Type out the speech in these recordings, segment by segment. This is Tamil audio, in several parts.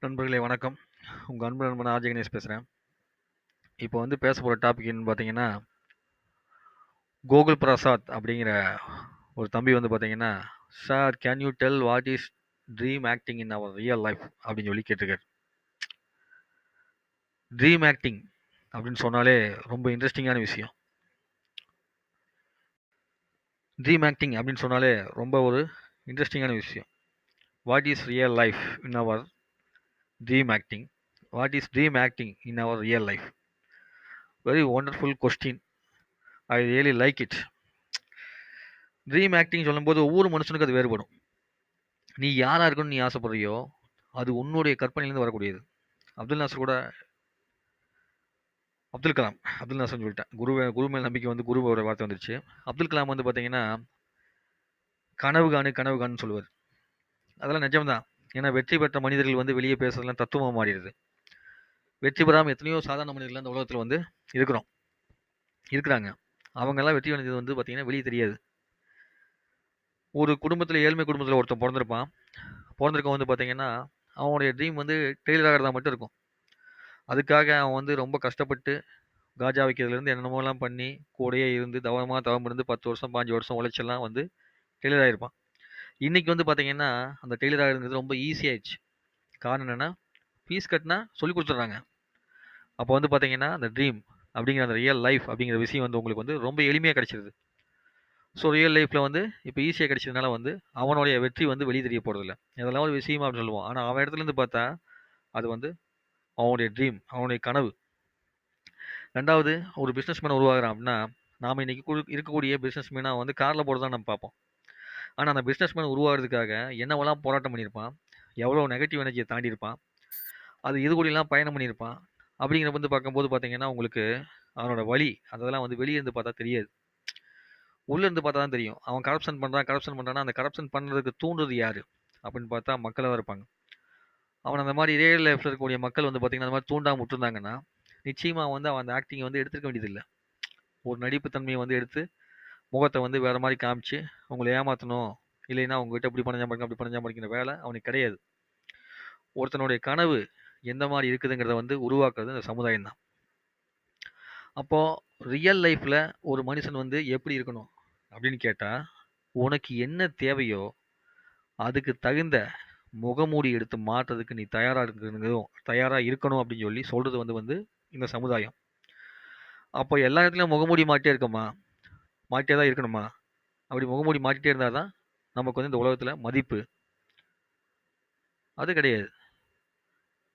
நண்பர்களே வணக்கம். உங்கள் அன்பு நண்பன் ஆர்ஜி கணேஷ் பேசுகிறேன் இப்போ வந்து பேச போகிற டாபிக் என்னன்னு பார்த்தீங்கன்னா, கோகுல் பிரசாத் அப்படிங்கிற ஒரு தம்பி வந்து பார்த்தீங்கன்னா, "sir can you tell what is dream acting in our real life?" அப்படின்னு சொல்லி கேட்டிருக்காரு. ட்ரீம் ஆக்டிங் அப்படின்னு சொன்னாலே ரொம்ப இன்ட்ரெஸ்டிங்கான விஷயம். ட்ரீம் ஆக்டிங் அப்படின்னு சொன்னாலே ரொம்ப ஒரு இன்ட்ரெஸ்டிங்கான விஷயம். What is real life in our dream acting? What is dream acting in our real life? Very wonderful question. I really like it. Dream acting சொல்லும்போது ஒவ்வொரு மனுஷனுக்கும் அது வேறுபடும். நீ யாராக இருக்கணும்னு நீ ஆசைப்படுறியோ, அது உன்னுடைய கற்பனையிலேருந்து வரக்கூடியது. அப்துல் நாசர் கூட அப்துல் கலாம் அப்துல் நாசர்ன்னு சொல்லிட்டேன். குரு குரு மேல் நம்பிக்கை வந்து குருவோட வார்த்தை வந்துருச்சு. அப்துல் கலாம் வந்து பார்த்தீங்கன்னா, கனவு காணு, கனவு காணுன்னு சொல்லுவார் அதெல்லாம் நிஜம்தான். ஏன்னா வெற்றி பெற்ற மனிதர்கள் வந்து வெளியே பேசுறதுலாம் தத்துவமாக மாறிடுது. வெற்றி பெறாமல் எத்தனையோ சாதாரண மனிதர்கள் அந்த உலகத்தில் வந்து இருக்கிறோம். இருக்கிறாங்க. அவங்கெல்லாம் வெற்றி அடைஞ்சது வந்து பார்த்திங்கன்னா வெளியே தெரியாது. ஒரு குடும்பத்தில் ஏழ்மை குடும்பத்தில் ஒருத்தன் பிறந்திருப்பான் பிறந்திருக்கவன் வந்து பார்த்திங்கன்னா அவனுடைய ட்ரீம் வந்து டெய்லர் ஆகிறதா மட்டும் இருக்கும். அதுக்காக அவன் வந்து ரொம்ப கஷ்டப்பட்டு காஜா வைக்கிறதுலேருந்து என்னென்னமோலாம் பண்ணி, கூடையே இருந்து தவமாக தவம் இருந்து 10 வருஷம், 15 வருஷம் உழைச்செல்லாம் வந்து டெய்லர் ஆகிருப்பான் இன்றைக்கி வந்து பார்த்தீங்கன்னா, அந்த டெய்லர் ஆகிறது ரொம்ப ஈஸியாகிடுச்சு காரணம் என்னன்னா, ஃபீஸ் கட்டினா சொல்லிக் கொடுத்துட்றாங்க அப்போ வந்து பார்த்தீங்கன்னா, அந்த ட்ரீம் அப்படிங்கிற அந்த ரியல் லைஃப் அப்படிங்கிற விஷயம் வந்து உங்களுக்கு வந்து ரொம்ப எளிமையாக கிடைச்சிருது. ஸோ ரியல் லைஃப்பில் வந்து இப்போ ஈஸியாக கிடைச்சதுனால வந்து அவனுடைய வெற்றி வந்து வெளியே தெரிய போகிறதில்ல இதெல்லாம் ஒரு விஷயமா அப்படின்னு சொல்லுவோம். ஆனால் அவன் இடத்துலேருந்து பார்த்தா, அது வந்து அவனுடைய ட்ரீம், அவனுடைய கனவு. ரெண்டாவது ஒரு பிஸ்னஸ் மேன் உருவாகிறான் அப்படின்னா, நாம் இன்றைக்கி கு இருக்கக்கூடிய பிஸ்னஸ் மேனாக வந்து காரில் போறத தான் நம்ம பார்ப்போம். ஆனால் அந்த பிஸ்னஸ் மேன் உருவாகிறதுக்காக என்னவெல்லாம் போராட்டம் பண்ணியிருப்பான், எவ்வளோ நெகட்டிவ் எனர்ஜியை தாண்டியிருப்பான், அது இது கூடலாம் பயணம் பண்ணியிருப்பான், அப்படிங்கிற வந்து பார்க்கும்போது பார்த்தீங்கன்னா, உங்களுக்கு அவனோட வழி அதெல்லாம் வந்து வெளியே இருந்து பார்த்தா தெரியாது. உள்ளேருந்து பார்த்தா தான் தெரியும். அவன் கரப்ஷன் பண்ணுறான் கரப்ஷன் பண்ணுறான்னா அந்த கரப்ஷன் பண்ணுறதுக்கு தூண்டுறது யார் அப்படின்னு பார்த்தா மக்களாக தான் இருப்பாங்க. அவன் அந்த மாதிரி ரியல் லைஃப்பில் இருக்கக்கூடிய மக்கள் வந்து பார்த்திங்கன்னா அந்த மாதிரி தூண்டாமல் விட்டுருந்தாங்கன்னா, நிச்சயமாக வந்து அவன் அந்த ஆக்டிங்கை வந்து எடுத்துக்க வேண்டியதில்லை ஒரு நடிப்பு தன்மையை வந்து எடுத்து, முகத்தை வந்து வேறு மாதிரி காமிச்சு, உங்களை ஏமாற்றணும் இல்லைன்னா உங்ககிட்ட இப்படி பண்ண சம்பாதிக்கணும், அப்படி பண்ண சம்பாதிக்கிற வேலை அவனுக்கு கிடையாது. ஒருத்தனுடைய கனவு எந்த மாதிரி இருக்குதுங்கிறத வந்து உருவாக்குறது இந்த சமுதாயம் தான். அப்போது ரியல் லைஃப்பில் ஒரு மனுஷன் வந்து எப்படி இருக்கணும் அப்படின்னு கேட்டால் உனக்கு என்ன தேவையோ, அதுக்கு தகுந்த முகமூடி எடுத்து மாட்டுறதுக்கு நீ தயாராக இருக்கணும் தயாராக இருக்கணும் அப்படின்னு சொல்லி சொல்கிறது வந்து வந்து இந்த சமுதாயம். அப்போ எல்லா இடத்துலையும் முகமூடி மாட்டிட்டே இருக்கோமா? மாட்டிட்டே தான் இருக்கணுமா? அப்படி முகமூடி மாட்டிட்டே இருந்தால் தான் நமக்கு வந்து இந்த உலகத்தில் மதிப்பு. அது கிடையாது.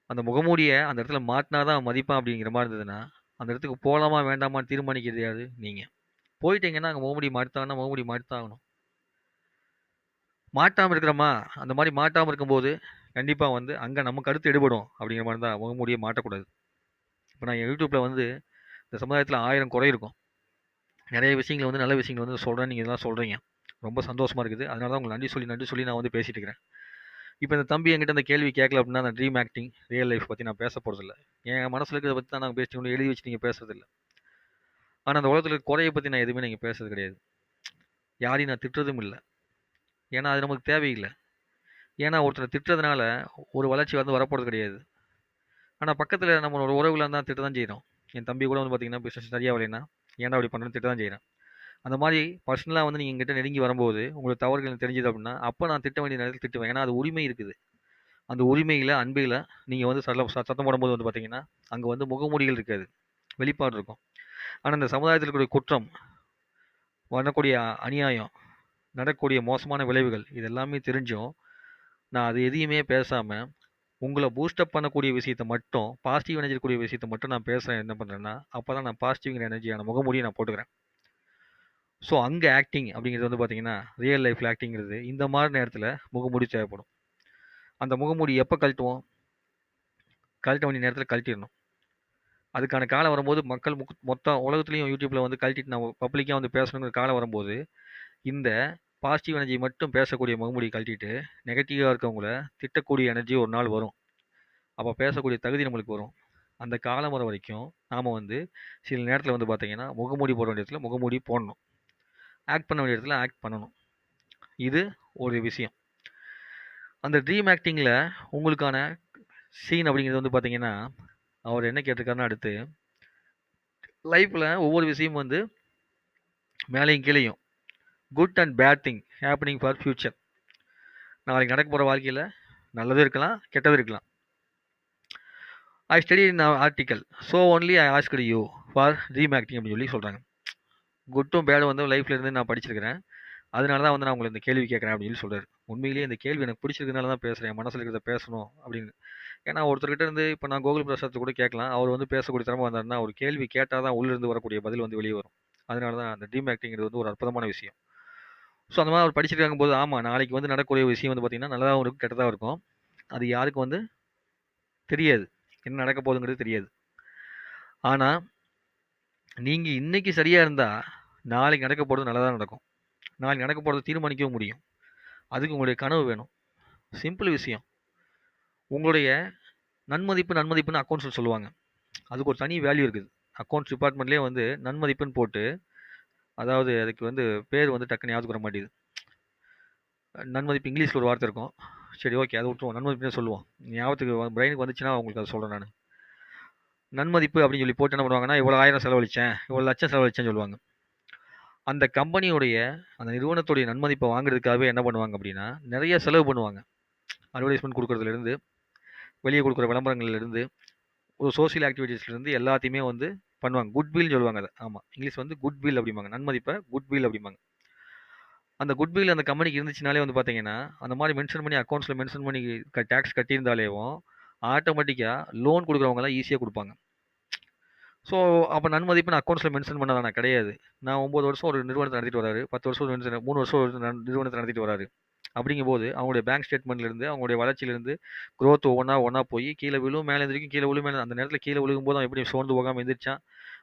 அந்த முகமூடியை அந்த இடத்துல மாற்றினா தான் மதிப்பான் அப்படிங்கிற மாதிரி இருந்ததுன்னா, அந்த இடத்துக்கு போகலாமா வேண்டாமான்னு தீர்மானிக்கிறது யாரு? நீங்கள் போயிட்டீங்கன்னா அங்கே முகமூடி மாட்டித்தாங்கன்னா முகமூடி மாட்டித்தான் ஆகணும். மாட்டாம இருக்கிறோமா? அந்த மாதிரி மாட்டாமல் இருக்கும்போது, கண்டிப்பாக வந்து அங்கே நமக்கு கருத்து எடுபடும் அப்படிங்கிற மாதிரி தான் முகமூடியை மாட்டக்கூடாது. இப்போ நான் யூடியூப்பில் வந்து இந்த சமுதாயத்தில் ஆயிரம் குறை இருக்கும். நிறைய விஷயங்களை வந்து நல்ல விஷயங்கள வந்து சொல்கிறேன் நீங்கள் இதெல்லாம் சொல்கிறீங்க ரொம்ப சந்தோஷமாக இருக்குது. அதனால தான் உங்களுக்கு நன்றி சொல்லி, நன்றி சொல்லி நான் வந்து பேசிகிட்டு இருக்கிறேன். இப்போ இந்த தம்பி என்கிட்ட இந்த கேள்வி கேட்கல அப்படின்னா, அந்த ட்ரீம் ஆக்டிங், ரியல் லைஃப் பற்றி நான் பேச போகிறதில்ல என் மனசில் இருக்கிறத பற்றி தான் நாங்கள் பேசிட்டு எழுதி வச்சு நீங்கள் பேசுறதில்ல. ஆனால் அந்த உலகத்தில் இருக்க பற்றி நான் எதுவுமே நீங்கள் பேசுறது கிடையாது. யாரையும் நான் திட்டுறதும் இல்லை ஏன்னா அது நமக்கு தேவையில்லை ஏன்னா ஒருத்தரை திட்டுறதுனால ஒரு வளர்ச்சி வந்து வரப்போகிறது கிடையாது. ஆனால் பக்கத்தில் நம்ம நம்மளோட உறவுகளா தான் திட்ட தான் செய்கிறோம் என் தம்பி கூட வந்து பார்த்தீங்கன்னா, பிஸ்னஸ் சரியாக வரலைன்னா, ஏன்டா அப்படி பண்ணுறேன்னு திட்ட தான் செய்கிறேன் அந்த மாதிரி பர்சனலாக வந்து நீங்கள் எங்கிட்ட நெருங்கி வரும்போது, உங்களுக்கு தவறுகள் எனக்கு தெரிஞ்சது அப்படின்னா, அப்போ நான் திட்ட வேண்டிய நேரத்தில் திட்டுவேன். ஏன்னா அது உரிமை இருக்குது. அந்த உரிமையில் அன்பையில் நீங்கள் வந்து சல சத்தம் போடும்போது வந்து பார்த்தீங்கன்னா, அங்கே வந்து முகமூடிகள் இருக்காது. வெளிப்பாடு இருக்கும். ஆனால் இந்த சமுதாயத்தில் இருக்கக்கூடிய குற்றம், வரக்கூடிய அநியாயம், நடக்கக்கூடிய மோசமான விளைவுகள் இது எல்லாமே தெரிஞ்சும், நான் அது எதையுமே பேசாமல் உங்களை பூஸ்ட் அப் பண்ணக்கூடிய விஷயத்தை மட்டும், பாசிட்டிவ் எனர்ஜி இருக்கக்கூடிய விஷயத்தை மட்டும் நான் பேசுகிறேன் என்ன பண்ணுறேன்னா அப்போ தான் நான் பாசிட்டிவ்ங்கிற எனர்ஜியான முகமூடியை நான் போட்டுக்கிறேன். ஸோ அங்கே ஆக்டிங் அப்படிங்கிறது வந்து பார்த்தீங்கன்னா, ரியல் லைஃப்ல ஆக்டிங்கிறது இந்த மாதிரி நேரத்தில் முகமூடி தேவைப்படும். அந்த முகமூடி எப்போ கழட்டுவோம்? கழட்ட வேண்டிய நேரத்தில் கழட்டிடணும் அதுக்கான காலம் வரும்போது மக்கள் முக் மொத்த உலகத்திலயும் யூடியூப்பில் வந்து கழட்டிட்டு நான் பப்ளிக்காக வந்து பேசணுங்கிற காலம் வரும்போது, இந்த பாசிட்டிவ் எனர்ஜி மட்டும் பேசக்கூடிய முகமூடி கழட்டிட்டு, நெகட்டிவாக இருக்கவங்கள திட்டக்கூடிய எனர்ஜி ஒரு நாள் வரும். அப்போ பேசக்கூடிய தகுதி நம்மளுக்கு வரும். அந்த காலம் வர வரைக்கும், நாம் வந்து சில நேரத்தில் வந்து பார்த்திங்கன்னா முகமூடி போட வேண்டிய இடத்துல முகமூடி போடணும். ஆக்ட் பண்ண வேண்டிய இடத்துல ஆக்ட் பண்ணணும். இது ஒரு விஷயம். அந்த ட்ரீம் ஆக்டிங்கில் உங்களுக்கான சீன் அப்படிங்கிறது வந்து பார்த்தீங்கன்னா, அவர் என்ன கேட்டிருக்காருன்னா அடுத்து, லைஃப்பில் ஒவ்வொரு விஷயமும் வந்து மேலேயும் கீழேயும் good and bad thing happening for future நாளைக்கு நடக்க போகிற வாழ்க்கையில் நல்லதும் இருக்கலாம், கெட்டதும் இருக்கலாம். I study in article. So only I asked you for dream acting அப்படின்னு சொல்லி சொல்கிறாங்க குட்டும் பேடும் வந்து லைஃப்ல இருந்து நான் படிச்சிருக்கிறேன். அதனால தான் வந்து நான் உங்களுக்கு இந்த கேள்வி கேட்குறேன் அப்படின்னு சொல்லி சொல்றாரு. உண்மையிலேயே இந்த கேள்வி எனக்கு பிடிச்சிருக்கனால தான் பேசுகிறேன் என் இருக்கிறத பேசணும் அப்படின்னு. ஏன்னா ஒருத்தர்கிட்ட இருந்து இப்போ நான் கோகுல் பிரசாத்த கூட கேட்கலாம். அவர் வந்து பேசக்கூடிய திறமை வந்தாருன்னா, ஒரு கேள்வி கேட்டால் தான் உள்ளிருந்து வரக்கூடிய பதில் வந்து வெளியே வரும். அதனால தான் அந்த ட்ரீம் ஆக்டிங்கிறது வந்து ஒரு அற்புதமான விஷயம். ஸோ அந்த மாதிரி அவர் படிச்சிருக்காங்கும்போது, ஆமாம் நாளைக்கு வந்து நடக்கக்கூடிய விஷயம் வந்து பார்த்தீங்கன்னா, நல்லதாகவும் இருக்கும், கெட்டதாக இருக்கும். அது யாருக்கும் வந்து தெரியாது. என்ன நடக்க போகுதுங்கிறது தெரியாது. ஆனால் நீங்கள் இன்றைக்கி சரியாக இருந்தால் நாளைக்கு நடக்க போகிறது நல்லதாக நடக்கும். நாளைக்கு நடக்க போகிறது தீர்மானிக்கவும் முடியும். அதுக்கு உங்களுடைய கனவு வேணும். சிம்பிள் விஷயம். உங்களுடைய நன்மதிப்பு, நன்மதிப்புன்னு அக்கவுண்ட்ஸ்ல சொல்லுவாங்க. அதுக்கு ஒரு தனி வேல்யூ இருக்குது. அக்கௌண்ட்ஸ் டிபார்ட்மெண்ட்லேயே வந்து நன்மதிப்புன்னு போட்டு, அதாவது அதுக்கு வந்து பேர் வந்து டக்குன்னு யாருக்கு வர மாட்டேங்குது. நன்மதிப்பு இங்கிலீஷில் ஒரு வார்த்தை இருக்கும். சரி ஓகே. அதை விட்டுருவோம். நன்மதிப்புனே சொல்லுவோம். ஞாபகத்துக்கு பிரெயினுக்கு வந்துச்சுன்னா உங்களுக்கு அதை சொல்கிறேன் நான் நன்மதிப்பு அப்படின்னு சொல்லி போட்டு என்ன பண்ணுவாங்கன்னா, இவ்வளோ ஆயிரம் செலவழிச்சேன், இவ்வளோ லட்சம் செலவழிச்சேன்னு சொல்லுவாங்க. அந்த கம்பெனியுடைய, அந்த நிறுவனத்துடைய நன்மதிப்பை வாங்குறதுக்காகவே என்ன பண்ணுவாங்க அப்படின்னா, நிறைய செலவு பண்ணுவாங்க. அட்வர்டைஸ்மெண்ட் கொடுக்குறதுலேருந்து வெளியே கொடுக்குற விளம்பரங்கள்லேருந்து ஒரு சோசியல் ஆக்டிவிட்டீஸ்லேருந்து எல்லாத்தையுமே வந்து பண்ணுவாங்க. குட்வில்ன்னு சொல்லுவாங்க அதை ஆமாம் இங்கிலீஷ் வந்து குட்வில் அப்படிம்பாங்க. நன்மதிப்பை குட்வில் அப்படிம்பாங்க. அந்த குட்வில் அந்த கம்பெனிக்கு இருந்துச்சுனாலே வந்து பார்த்தீங்கன்னா, அந்த மாதிரி மென்ஷன் பண்ணி அக்கௌண்ட்ஸில் மென்ஷன் பண்ணி க டாக்ஸ் கட்டியிருந்தாலேவும், ஆட்டோமேட்டிக்காக லோன் கொடுக்குறவங்கலாம் ஈஸியாக கொடுப்பாங்க ஸோ, அப்போ நன்மதிப்பு நான் அக்கௌண்ட்ஸில் மென்ஷன் பண்ணதானா? கிடையாது. நான் ஒம்பது வருஷம் ஒரு நிறுவனத்தை நடத்திட்டு வராரு. 10 வருஷம் ஒரு மூணு வருஷம் ஒரு நிறுவனத்தை நடத்திட்டு வராரு. அப்படிங்கும்போது, அவங்களுடைய பேங்க் ஸ்டேட்மெண்ட்லேருந்து அவங்களுடைய வளர்ச்சியிலேருந்து க்ரோத் ஒவ்வொன்றா ஒன்றா போய் கீழே விழும், மேலே எந்திரிக்கும், கீழே விழும், மேலே அந்த நேரத்தில் கீழே விழுகும்போது அவன் எப்படி சோர்ந்து போகாம எந்திரிச்சான்,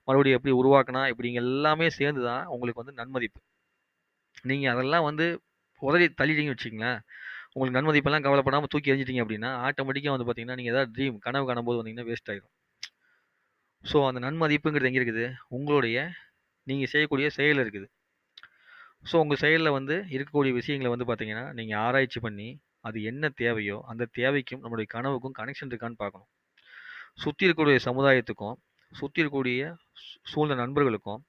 மறுபடியும் எப்படி உருவாக்கினா இப்படிங்க எல்லாமே சேர்ந்து தான் உங்களுக்கு வந்து நன்மதிப்பு. நீங்கள் அதெல்லாம் வந்து உதவி தள்ளிட்டீங்கன்னு வச்சுக்கங்களேன், உங்களுக்கு நன்மதிப்பெல்லாம் கவலைப்படாமல் தூக்கி எறிஞ்சிட்டீங்க அப்படின்னா, ஆட்டோமேட்டிக்காக வந்து பார்த்தீங்கன்னா, நீங்கள் ஏதாவது ட்ரீம் கனவு காணும்போது வந்தீங்கன்னா வேஸ்ட் ஆகிடும் ஸோ, அந்த நன்மதிப்புங்கிறது எங்கே இருக்குது? உங்களுடைய நீங்கள் செய்யக்கூடிய செயல் இருக்குது. ஸோ, உங்கள் செயலில் வந்து இருக்கக்கூடிய விஷயங்களை வந்து பார்த்தீங்கன்னா, நீங்கள் ஆராய்ச்சி பண்ணி, அது என்ன தேவையோ, அந்த தேவைக்கும் நம்மளுடைய கனவுக்கும் கனெக்ஷன் இருக்கான்னு பார்க்கணும். சுற்றி இருக்கக்கூடிய சமுதாயத்துக்கும், சுற்றி இருக்கக்கூடிய சூழ்ந்த நண்பர்களுக்கும்,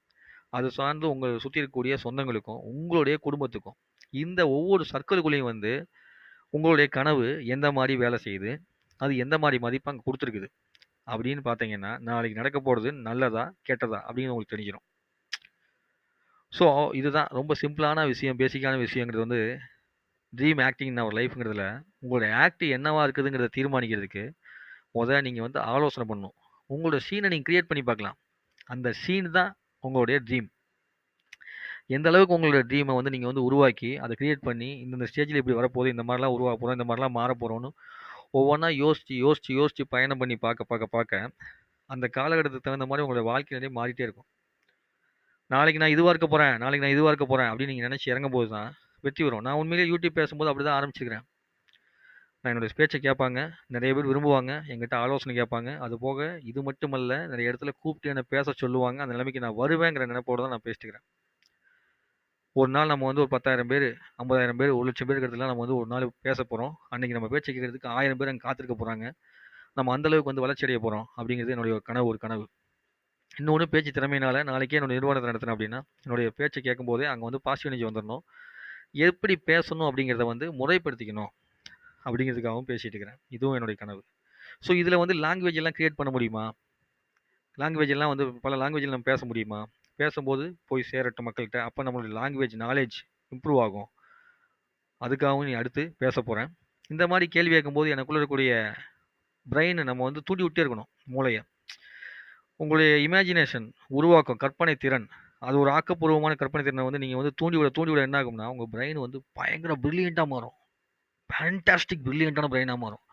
அது சார்ந்து உங்கள் சுற்றி இருக்கக்கூடிய சொந்தங்களுக்கும், உங்களுடைய குடும்பத்துக்கும், இந்த ஒவ்வொரு சர்க்கிள்குள்ளேயும் வந்து, உங்களுடைய கனவு எந்த மாதிரி வேலை செய்யுது? அது எந்த மாதிரி மதிப்பு அங்கே கொடுத்துருக்குது அப்படின்னு பார்த்தீங்கன்னா, நாளைக்கு நடக்க போகிறது நல்லதா? கெட்டதா? அப்படின்னு உங்களுக்கு தெரிஞ்சிடும் ஸோ, இதுதான் ரொம்ப சிம்பிளான விஷயம், பேசிக்கான விஷயங்கிறது வந்து, ட்ரீம் ஆக்டிங் இன் அவர் லைஃப்ங்கிறதுல, உங்களுடைய ஆக்ட் என்னவாக இருக்குதுங்கிறத தீர்மானிக்கிறதுக்கு, முதல்ல நீங்கள் வந்து ஆலோசனை பண்ணணும். உங்களோட சீனை நீங்கள் கிரியேட் பண்ணி பார்க்கலாம். அந்த சீன் தான் உங்களுடைய ட்ரீம். எந்த அளவுக்கு உங்களோட ட்ரீமை வந்து நீங்கள் வந்து உருவாக்கி, அதை கிரியேட் பண்ணி, இந்தந்த ஸ்டேஜில் இப்படி வரப்போகுது, இந்த மாதிரிலாம் உருவாக போகிறோம் இந்த மாதிரிலாம் மாறப் போகிறோன்னு ஒவ்வொன்றா யோசித்து யோசித்து யோசித்து பயணம் பண்ணி பார்க்க, பார்க்க, பார்க்க, அந்த காலகட்டத்துக்கு தகுந்த மாதிரி உங்களுடைய வாழ்க்கை நிலை மாறிட்டே இருக்கும். நாளைக்கு நான் இதுவாக இருக்க போகிறேன் நாளைக்கு நான் இதுவாக இருக்க போகிறேன் அப்படின்னு நீங்கள் நினச்சி இறங்கும் இறங்கும்போது தான் வெற்றி வரும். நான் உண்மையிலேயே யூடியூப் பேசும்போது அப்படி தான் ஆரம்பிச்சிருக்கிறேன். நான் என்னுடைய பேச்சை கேட்பாங்க. நிறைய பேர் விரும்புவாங்க. எங்கிட்ட ஆலோசனை கேட்பாங்க. அது போக இது மட்டுமல்ல, நிறைய இடத்துல கூப்பிட்டு என்னை பேச சொல்லுவாங்க. அந்த நிலைமைக்கு நான் வருவேங்கிற நினைப்போடு தான் நான் பேசிட்டுக்கிறேன் ஒரு நாள் நம்ம வந்து ஒரு 10,000 பேரு, 50,000 பேரு, 1,00,000 பேர் இருக்கிறதுல நம்ம வந்து ஒரு நாள் பேச போகிறோம் அன்றைக்கி நம்ம பேச்சு கேட்கறதுக்கு ஆயிரம் பேர் அங்கே காத்திருக்க போகிறாங்க நம்ம அந்தளவுக்கு வந்து வளர்ச்சி அடைய போகிறோம் அப்படிங்கிறது என்னுடைய கனவு ஒரு கனவு. இன்னொன்று பேச்சு திறமையினால நாளைக்கே என்னோட நிறுவனத்தை நடத்தினேன் அப்படின்னா, என்னுடைய பேச்சை கேட்கும்போதே அங்கே வந்து பாசிட்டிவ் எனர்ஜி வந்துடணும் எப்படி பேசணும் அப்படிங்கிறத வந்து முறைப்படுத்திக்கணும். அப்படிங்கிறதுக்காகவும் பேசிகிட்டு இருக்கிறேன். இதுவும் என்னுடைய கனவு. ஸோ, இதில் வந்து லாங்குவேஜ் எல்லாம் க்ரியேட் பண்ண முடியுமா? லாங்குவேஜ் எல்லாம் வந்து பல லாங்குவேஜில் நம்ம பேச முடியுமா? பேசும்போது போய் சேரட்டும் மக்கள்கிட்ட அப்போ நம்மளுடைய லாங்குவேஜ் நாலேஜ் இம்ப்ரூவ் ஆகும். அதுக்காகவும் நீ அடுத்து பேச போகிறேன் இந்த மாதிரி கேள்வி கேட்கும்போது எனக்குள்ளே இருக்கக்கூடிய பிரெயினை நம்ம வந்து தூண்டி விட்டே இருக்கணும், மூளையை உங்களுடைய இமேஜினேஷன், உருவாக்கம், கற்பனை திறன், அது ஒரு ஆக்கப்பூர்வமான கற்பனை திறனை வந்து நீங்கள் வந்து தூண்டி விட, தூண்டி விட என்ன ஆகும்னா, உங்கள் பிரெயின் வந்து பயங்கர பிரில்லியன்ட்டா மாறும். ஃபேன்டாஸ்டிக் பிரில்லியன்ட்டான பிரெயினாக மாறும்.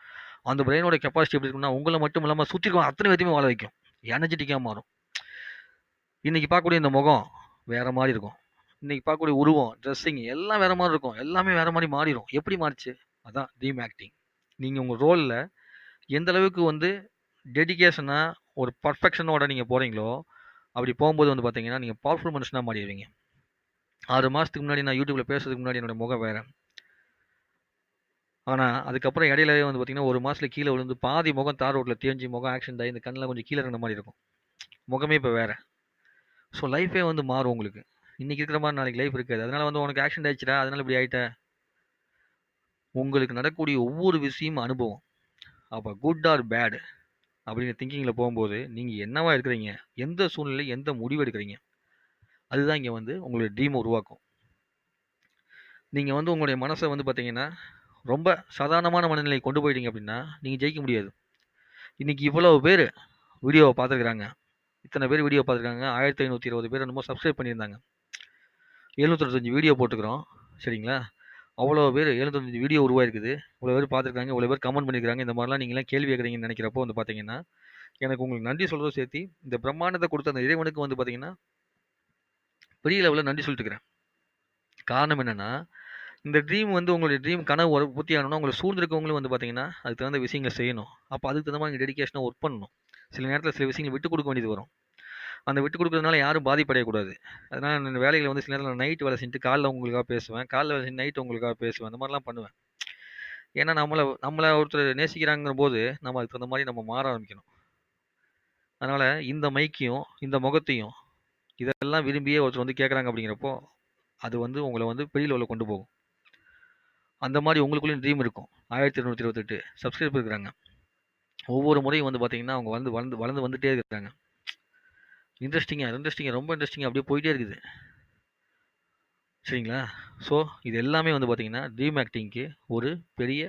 அந்த பிரெயினோட கெப்பாசிட்டி எப்படி இருக்கும்னா, உங்களை மட்டும் இல்லாமல் சுற்றி இருக்கிற அத்தனை பேத்தையுமே வாழ வைக்கும். எனர்ஜெட்டிக்காக மாறும். இன்றைக்கி பார்க்கக்கூடிய இந்த முகம் வேறு மாதிரி இருக்கும். இன்றைக்கி பார்க்கக்கூடிய உருவம், ட்ரெஸ்ஸிங் எல்லாம் வேறு மாதிரி இருக்கும். எல்லாமே வேறு மாதிரி மாறிடும் எப்படி மாறிச்சு அதான் ட்ரீம் ஆக்டிங். நீங்கள் உங்கள் ரோலில் எந்த அளவுக்கு வந்து டெடிக்கேஷனாக ஒரு பர்ஃபெக்ஷனோட நீங்கள் போகிறீங்களோ அப்படி போகும்போது வந்து பார்த்தீங்கன்னா, நீங்கள் பவர்ஃபுல் மனுஷனாக மாறிடுவீங்க ஆறு மாதத்துக்கு முன்னாடி நான் யூடியூப்பில் பேசுறதுக்கு முன்னாடி என்னோட முகம் வேறு ஆனால் அதுக்கப்புறம் இடையிலவே வந்து பார்த்திங்கன்னா ஒரு மாதத்தில் கீழே விழுந்து பாதி முகம் தார் ரோட்டில் தேஞ்சு முகம் ஆக்சிடென்ட் ஆகி இந்த கண்ணில் கொஞ்சம் கீழே இருந்த மாதிரி இருக்கும். முகமே இப்போ வேற. ஸோ லைஃபே வந்து மாறும் உங்களுக்கு. இன்றைக்கி இருக்கிற மாதிரி நாளைக்கு லைஃப் இருக்காது. அதனால் வந்து உனக்கு ஆக்சிடென்ட் ஆயிடுச்சுடா, அதனால் இப்படி ஆயிட்ட. உங்களுக்கு நடக்கக்கூடிய ஒவ்வொரு விஷயமும் அனுபவம். அப்போ குட் ஆர் பேடு அப்படிங்கிற திங்கிங்கில் போகும்போது நீங்கள் என்னவா இருக்கிறீங்க? எந்த சூழ்நிலை, எந்த முடிவு எடுக்கிறீங்க? அதுதான் இங்கே வந்து உங்களுடைய ட்ரீமை உருவாக்கும். நீங்கள் வந்து உங்களுடைய மனசை வந்து பார்த்தீங்கன்னா, ரொம்ப சாதாரணமான மனநிலைக்கு கொண்டு போயிட்டீங்க அப்படின்னா, நீங்கள் ஜெயிக்க முடியாது. இன்றைக்கி இவ்வளவு பேர் வீடியோவை பார்த்துருக்குறாங்க இத்தனை பேர் வீடியோ பார்த்துருக்காங்க. 1520 பேர் என்னமோ சப்ஸ்கிரைப் பண்ணியிருந்தாங்க. 725 வீடியோ போட்டுக்கிறோம். சரிங்களா? அவ்வளோ பேர் 725 வீடியோ உருவாயிருக்குது. இவ்வளோ பேர் பார்த்துருக்காங்க. இவ்வளோ பேர் கமெண்ட் பண்ணியிருக்காங்க. இந்த மாதிரிலாம் நீங்களாம் கேள்வி கேட்குறீங்கன்னு நினைக்கிறப்போ வந்து பார்த்தீங்கன்னா, எனக்கு உங்களுக்கு நன்றி சொல்கிறதும் சேர்த்தி, இந்த பிரம்மாண்டத்தை கொடுத்த அந்த இறைவனுக்கு வந்து பார்த்தீங்கன்னா பெரிய லெவலில் நன்றி சொல்லிட்டுருக்கிறேன். காரணம் என்னன்னா, இந்த ட்ரீம் வந்து உங்களுடைய ட்ரீம் கனவு ஒரு பூர்த்தி ஆகணும்னா, உங்களை சூழ்ந்திருக்கவங்களும் வந்து பார்த்தீங்கன்னா, அதுக்கு தகுந்த விஷயங்களை செய்யணும். அப்போ அதுக்கு தகுந்த மாதிரி நீங்கள் டெடிகேஷனா ஒர்க் பண்ணணும். சில நேரத்தில் சில விஷயங்களை விட்டு கொடுக்க வேண்டியது வரும். அந்த விட்டு கொடுக்குறதுனால யாரும் பாதிப்படையக்கூடாது. அதனால் நான் வேலைகளை வந்து சில நேரத்தில் நான் நைட் வேலை செஞ்சுட்டு காலைல உங்களுக்காக பேசுவேன். காலைல வேலை செஞ்சு நைட் உங்களுக்காக பேசுவேன். அந்த மாதிரிலாம் பண்ணுவேன். ஏன்னா நம்மளை நம்மளை ஒருத்தர் நேசிக்கிறாங்கங்கும்போது, நம்ம அதுக்கு தகுந்த மாதிரி நம்ம மாற ஆரம்பிக்கணும். அதனால் இந்த மைக்கையும், இந்த முகத்தையும், இதெல்லாம் விரும்பியே ஒருத்தர் வந்து கேட்குறாங்க அப்படிங்கிறப்போ, அது வந்து உங்களை வந்து பெரிய லெவலில் கொண்டு போகும். அந்த மாதிரி உங்களுக்குள்ளயும் ட்ரீம் இருக்கும். 1228 சப்ஸ்கிரைபர் இருக்கிறாங்க. ஒவ்வொரு முறையும் வந்து பார்த்திங்கன்னா அவங்க வந்து வளர்ந்து வளர்ந்து வந்துகிட்டே இருக்கிறாங்க. இன்ட்ரெஸ்டிங்காக இன்ட்ரெஸ்டிங்காக ரொம்ப இன்ட்ரெஸ்டிங்காக அப்படியே போயிட்டே இருக்குது. சரிங்களா? ஸோ இது எல்லாமே வந்து பார்த்திங்கன்னா ட்ரீம் ஆக்டிங்க்கு ஒரு பெரிய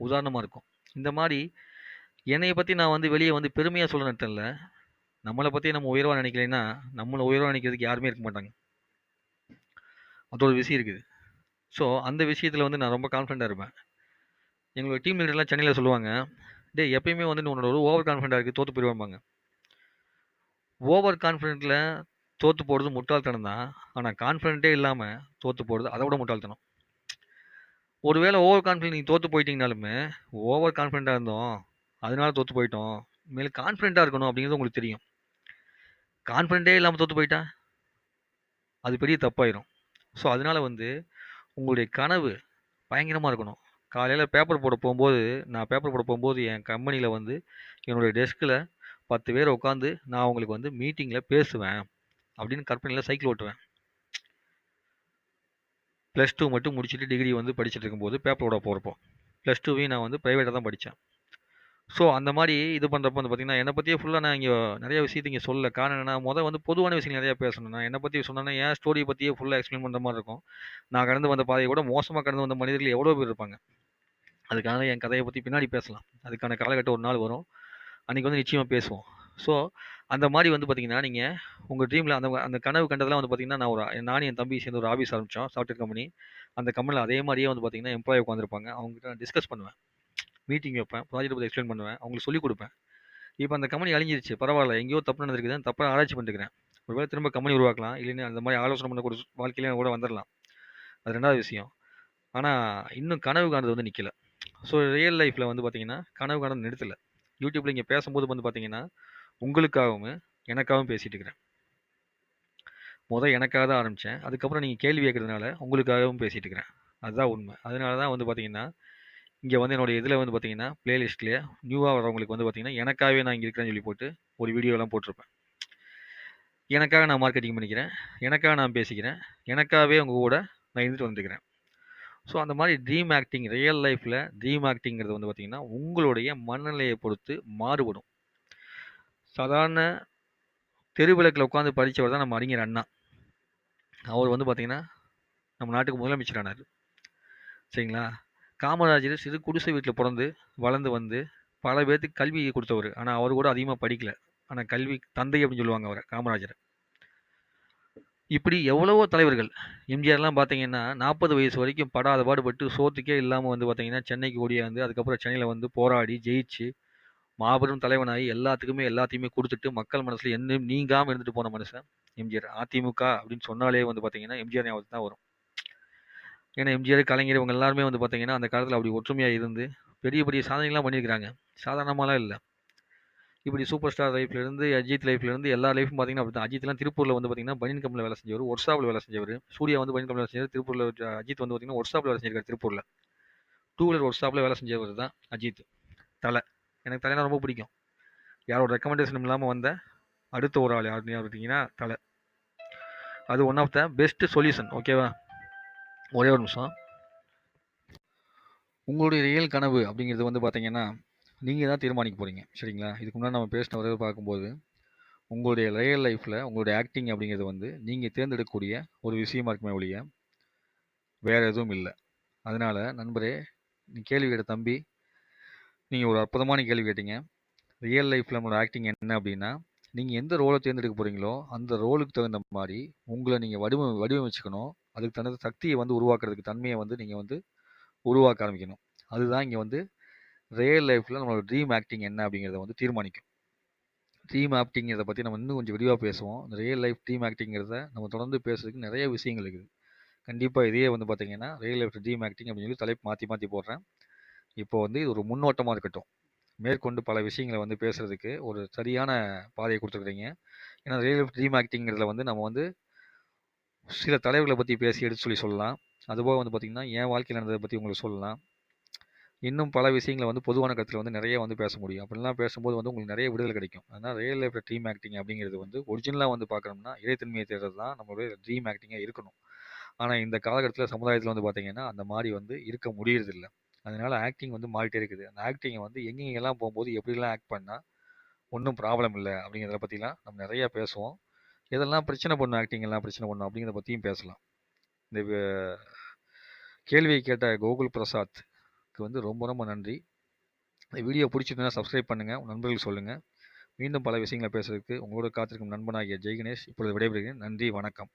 உதாரணமாக இருக்கும். இந்த மாதிரி என்னையை பற்றி நான் வந்து வெளியே வந்து பெருமையாக சொல்ல நேரத்துல நம்மளை பற்றி நம்ம உயர்வாக நினைக்கலைன்னா, நம்மளை உயர்வாக நினைக்கிறதுக்கு யாருமே இருக்க மாட்டாங்க. அதோட விஷயம் இருக்குது. ஸோ அந்த விஷயத்தில் வந்து நான் ரொம்ப கான்ஃபிடண்ட்டாக இருப்பேன். எங்களோட டீம் லீடர்லாம் சென்னையில் சொல்லுவாங்க, டே எப்பயுமே வந்து உன்னோட ஒரு ஓவர் கான்ஃபிடண்ட்டாக இருக்குது தோற்று போயிருவேம்பாங்க." ஓவர் கான்ஃபிடென்ட்ல தோற்று போறது முட்டாள்தனம் தான். ஆனால் கான்ஃபிடென்ட்டே இல்லாமல் தோற்று போடுறது அதை விட முட்டாள்தனம். ஒருவேளை ஓவர் கான்ஃபிடென்ட் நீங்கள் தோற்று போயிட்டீங்கனாலுமே, ஓவர் கான்ஃபிடென்ட்டாக இருந்தோம். அதனால தோற்று போயிட்டோம். மேலே கான்ஃபிடென்ட்டாக இருக்கணும் அப்படிங்கிறது உங்களுக்கு தெரியும். கான்ஃபிடென்ட்டே இல்லாமல் தோற்று போயிட்டா? அது பெரிய தப்பாயிரும். ஸோ அதனால வந்து உங்களுடைய கனவு பயங்கரமாக இருக்கணும். காலையில் பேப்பர் போட போகும்போது நான் பேப்பர் போட போகும்போது என் கம்பெனியில் வந்து என்னுடைய டெஸ்கில் 10 பேர் உட்காந்து நான் அவங்களுக்கு வந்து மீட்டிங்கில் பேசுவேன். அப்படின்னு கற்பனையில் சைக்கிள் ஓட்டுவேன். ப்ளஸ் டூ மட்டும் முடிச்சுட்டு டிகிரி வந்து படிச்சுட்டு இருக்கும்போது பேப்பரோட போகிறப்போ ப்ளஸ் டூவையும் நான் வந்து ப்ரைவேட்டாக தான் படித்தேன் ஸோ அந்த மாதிரி இது பண்ணுறப்ப வந்து பார்த்தீங்கன்னா, என்னை பற்றியே ஃபுல்லாக நான் இங்கே நிறையா விஷயத்த இங்க சொல்ல காரணம் என்னன்னா, மொத வந்து பொதுவான விஷயங்கள் நிறையா பேசணும். நான் என்னை பற்றி சொன்னேன்னா, என் ஸ்டோரியை பற்றியே ஃபுல்லாக எக்ஸ்ப்ளைன் பண்ணுற மாதிரி இருக்கும். நான் கடந்து வந்த பாதையை கூட மோசமாக கடந்து வந்த மனிதர்கள் எவ்வளோ பேர் இருப்பாங்க. அதுக்காக என் கதையை பற்றி பின்னாடி பேசலாம். அதுக்கான காலகட்டம் ஒரு நாள் வரும். அன்றைக்கி வந்து நிச்சயமாக பேசுவோம். ஸோ அந்த மாதிரி வந்து பார்த்தீங்கன்னா, நீங்கள் உங்கள் ட்ரீமில் அந்த அந்த கனவு கண்டதெல்லாம் வந்து பார்த்தீங்கன்னா, நான் ஒரு நானும் என் தம்பி சேர்ந்து ஒரு ஆஃபீஸ் ஆரம்பித்தோம் சாஃப்ட்வேர் கம்பெனி. அந்த கம்பெனியில் அதே மாதிரியே வந்து பார்த்தீங்கன்னா, எம்ப்ளாயி உட்காந்துருப்பாங்க. அவங்ககிட்ட நான் டிஸ்கஸ் பண்ணுவேன். மீட்டிங் வைப்பேன். ப்ராஜெக்ட் பற்றி எக்ஸ்ப்ளைன் பண்ணுவேன். அவங்களுக்கு சொல்லிக் கொடுப்பேன் இப்போ அந்த கம்பெனி அழிஞ்சிருச்சு. பரவாயில்ல எங்கேயோ தப்பு நடந்திருக்குது தப்பாக ஆராய்ச்சி பண்ணிருக்கிறேன் ஒருவேளை திரும்ப கம்பெனி உருவாக்கலாம். இல்லைன்னு அந்த மாதிரி ஆலோசனை பண்ண கூட வாழ்க்கையில கூட வந்துடலாம் அது ரெண்டாவது விஷயம். ஆனால் இன்னும் கனவு காணது வந்து நிற்கலை ஸோ ரியல் லைஃப்பில் வந்து பார்த்தீங்கன்னா, கனவு காணது நிறுத்தலை யூடியூப்பில் இங்கே பேசும்போது வந்து பார்த்தீங்கன்னா, உங்களுக்காகவும், எனக்காகவும் பேசிகிட்டு இருக்கிறேன். முதல் எனக்காக தான் ஆரம்பித்தேன் அதுக்கப்புறம் நீங்கள் கேள்வி கேட்குறதுனால உங்களுக்காகவும் பேசிகிட்டு இருக்கிறேன். அதுதான் உண்மை. அதனால தான் வந்து பார்த்தீங்கன்னா, இங்கே வந்து என்னோட இதில் வந்து பார்த்தீங்கன்னா, பிளேலிஸ்ட்லேயே நியூவாக வரவங்களுக்கு வந்து பார்த்தீங்கன்னா, எனக்காகவே நான் இங்கே இருக்கிறேன்னு சொல்லி போட்டு ஒரு வீடியோலாம் போட்டிருப்பேன். எனக்காக நான் மார்க்கெட்டிங் பண்ணிக்கிறேன். எனக்காக நான் பேசிக்கிறேன். எனக்காகவே உங்கள் கூட நான் இருந்துட்டு வந்துருக்கிறேன். ஸோ அந்த மாதிரி ட்ரீம் ஆக்டிங் ரியல் லைஃப்பில் ட்ரீம் ஆக்டிங்கிறது வந்து பார்த்திங்கன்னா உங்களுடைய மனநிலையை பொறுத்து மாறுபடும். சாதாரண தெருவிளக்கில் உட்காந்து படித்தவர் தான் நம்ம அறிஞர் அண்ணா. அவர் வந்து பார்த்திங்கன்னா நம்ம நாட்டுக்கு முதலமைச்சர் ஆனார் சரிங்களா? காமராஜர் சிறு குடிசை வீட்டில் பிறந்து வளர்ந்து வந்து பல பேர்த்துக்கு கல்வி கொடுத்தவர் ஆனால் அவர் கூட அதிகமாக படிக்கல. ஆனால் கல்வி தந்தை அப்படின்னு சொல்லுவாங்க அவரை காமராஜரை இப்படி எவ்வளவோ தலைவர்கள். எம்ஜிஆர்லாம் பார்த்தீங்கன்னா, 40 வயசு வரைக்கும் படாத பாடுபட்டு சோத்துக்கே இல்லாமல் வந்து பார்த்தீங்கன்னா, சென்னைக்கு ஓடியாந்து, அதுக்கப்புறம் சென்னையில் வந்து போராடி, ஜெயிச்சு, மாபெரும் தலைவனாகி எல்லாத்துக்குமே எல்லாத்தையுமே கொடுத்துட்டு மக்கள் மனசில் என்னும் நீங்காமல் இருந்துட்டு போன மனுஷன் எம்ஜிஆர். அதிமுக அப்படின்னு சொன்னாலே வந்து பார்த்தீங்கன்னா, எம்ஜிஆர் ஞாபகத்துக்கு தான் வரும். ஏன்னா எம்ஜிஆர், கலைஞர் இவங்க எல்லாருமே வந்து பார்த்தீங்கன்னா, அந்த காலத்தில் அப்படி ஒற்றுமையாக இருந்து, பெரிய பெரிய சாதனைகள்லாம் பண்ணியிருக்கிறாங்க. சாதாரணமாலாம் இல்லை இப்படி சூப்பர் ஸ்டார் லைஃப்லேருந்து அஜித் லைஃப்லேருந்து எல்லா லைஃப்பும் பார்த்தீங்கன்னா அப்படித்தான். அஜித்லாம் திருப்பூரில் வந்து பார்த்தீங்கன்னா, பனியன் கம்பெனில வேலை செஞ்சவரு. ஒர்க்ஷாப்ல வேலை செஞ்சவர். சூர்யா வந்து பனியன் கம்பெனில வேலை செஞ்சவர் திருப்பூரில் அஜித் வந்து பார்த்தீங்கன்னா, ஒர்க்ஷாப்ல வேலை செஞ்சிருக்காரு திருப்பூரில். டூ வீலர் ஒர்க் ஷாப்பில் வேலை செஞ்சவர் தான் அஜித். தலை. எனக்கு தலைனா ரொம்ப பிடிக்கும். யாரோட ரெக்கமெண்டேஷன் இல்லாமல் வந்த அடுத்த ஒரு ஆள் யாருன்னு பார்த்தீங்கன்னா தலை. அது one of the best solution ஓகேவா ஒரே ஒரு நிமிஷம். உங்களுடைய ரியல் கனவு அப்படிங்கிறது வந்து பார்த்தீங்கன்னா நீங்கள் தான் தீர்மானிக்க போகிறீங்க சரிங்களா? இதுக்கு முன்னாடி நம்ம பேசின வரைவு பார்க்கும்போது உங்களுடைய ரியல் லைஃப்பில் உங்களுடைய ஆக்டிங் அப்படிங்கிறது வந்து நீங்கள் தேர்ந்தெடுக்கக்கூடிய ஒரு விஷயமா இருக்குமே ஒழிய வேறு எதுவும் இல்லை. அதனால் நண்பரே நீ கேள்வி கேட்ட தம்பி நீங்கள் ஒரு அற்புதமான கேள்வி கேட்டீங்க. ரியல் லைஃப்பில் நம்மளோட ஆக்டிங் என்ன அப்படின்னா நீங்கள் எந்த ரோலை தேர்ந்தெடுக்க போகிறீங்களோ அந்த ரோலுக்கு தகுந்த மாதிரி உங்களை நீங்கள் வடிவ வடிவமைச்சுக்கணும். அதுக்கு தகுந்த சக்தியை வந்து உருவாக்குறதுக்கு தன்மையை வந்து நீங்கள் வந்து உருவாக்க ஆரம்பிக்கணும். அதுதான் இங்கே வந்து ரியல் லைஃப்பில் நம்மளோட ட்ரீம் ஆக்டிங் என்ன அப்படிங்கிறத வந்து தீர்மானிக்கும். ட்ரீம் ஆக்டிங்கிறத பற்றி நம்ம இன்னும் கொஞ்சம் விரிவாக பேசுவோம். இந்த ரியல் லைஃப் ட்ரீம் ஆக்டிங்கிறத நம்ம தொடர்ந்து பேசுறதுக்கு நிறைய விஷயங்கள் இருக்குது. கண்டிப்பாக இதையே வந்து பார்த்தீங்கன்னா ரியல் லைஃப் ட்ரீம் ஆக்டிங் அப்படின்னு சொல்லி தலைப்பு மாற்றி மாற்றி போடுறேன். இப்போ வந்து இது ஒரு முன்னோட்டமாக இருக்கட்டும். மேற்கொண்டு பல விஷயங்களை வந்து பேசுகிறதுக்கு ஒரு சரியான பாதையை கொடுத்துருக்குறீங்க. ஏன்னா ரியல் லைஃப் ட்ரீம் ஆக்டிங்கிறதுல வந்து நம்ம வந்து சில தலைவர்களை பற்றி பேசி எடுத்து சொல்லி சொல்லலாம். அதுபோக வந்து பார்த்திங்கன்னா என் வாழ்க்கையில் நடந்ததை பற்றி உங்களுக்கு சொல்லலாம். இன்னும் பல விஷயங்களை வந்து பொதுவான கருத்தில் வந்து நிறைய வந்து பேச முடியும். அப்படிலாம் பேசும்போது வந்து உங்களுக்கு நிறைய விடுதலை கிடைக்கும். அதனால் ரியல் லைஃப்பில் ட்ரீம் ஆக்டிங் அப்படிங்கிறது வந்து ஒரிஜினலாக வந்து பார்க்குறோம்னா இறைத்தன்மையை தேடுறது தான் நம்மளுடைய ட்ரீம் ஆக்டிங்காக இருக்கணும். ஆனால் இந்த காலகட்டத்தில் சமுதாயத்தில் வந்து பார்த்திங்கன்னா அந்த மாதிரி வந்து இருக்க முடியறதில்ல. அதனால் ஆக்டிங் வந்து மாறிட்டே இருக்குது. அந்த ஆக்டிங்கை வந்து எங்கெங்கெல்லாம் போகும்போது எப்படிலாம் ஆக்ட் பண்ணால் ஒன்றும் ப்ராப்ளம் இல்லை அப்படிங்கிறத பற்றிலாம் நம்ம நிறையா பேசுவோம். எதெல்லாம் பிரச்சனை பண்ணும் ஆக்டிங் எல்லாம் பிரச்சனை பண்ணும் அப்படிங்கிறத பற்றியும் பேசலாம். இந்த கேள்வியை கேட்ட கோகுல் அதுக்கு வந்து ரொம்ப ரொம்ப நன்றி. இந்த வீடியோ பிடிச்சிருந்தா சப்ஸ்கிரைப் பண்ணுங்கள் நண்பர்களுக்கு சொல்லுங்கள் மீண்டும் பல விஷயங்களை பேசுறதுக்கு உங்களோட காத்திருக்கும் நண்பனாகிய ஜெய் கணேஷ் இப்பொழுது விடைபெறுகிறேன். நன்றி வணக்கம்.